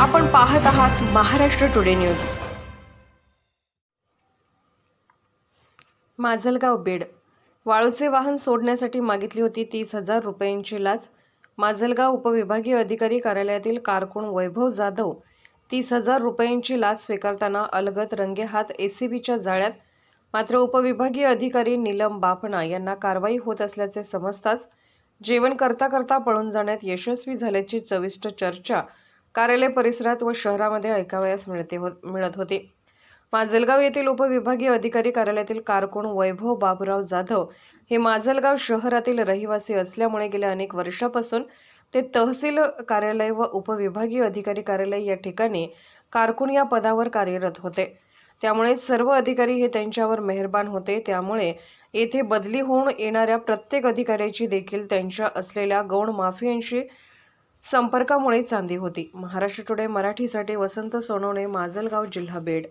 आपण पाहत आहात महाराष्ट्र टुडे न्यूज. माजलगाव बीड. वाळूचे वाहन सोडण्यासाठी मागितली होती तीस हजार रुपयांची लाच. माजलगाव उपविभागीय अधिकारी कार्यालयातील कारकून वैभव जाधव तीस हजार रुपयांची लाच स्वीकारताना अलगत रंगेहात एसीबीच्या जाळ्यात. मात्र उपविभागीय अधिकारी नीलम बापणा यांना कारवाई होत असल्याचे समजताच जेवण करता करता पळून जाण्यात यशस्वी झाल्याची चविष्ट चर्चा कार्यालय परिसरात व शहरामध्ये ऐकावयास मिळते हो मिळत होती. माजलगाव येथील उपविभागीय अधिकारी कार्यालयातील कारकून वैभव बाबुराव जाधव हे माजलगाव शहरातील रहिवासी असल्यामुळे गेल्या अनेक वर्षापासून ते तहसील कार्यालय व उपविभागीय अधिकारी कार्यालय या ठिकाणी कारकून या पदावर कार्यरत होते. त्यामुळे सर्व अधिकारी हे त्यांच्यावर मेहरबान होते. त्यामुळे येथे बदली होऊन येणाऱ्या प्रत्येक अधिकाऱ्याची देखील त्यांच्या असलेल्या गौण माफियांशी संपर्कामुळे चांदी होती. महाराष्ट्र टुडे मराठीसाठी वसंत सोनवणे माजलगाव जिल्हा बीड.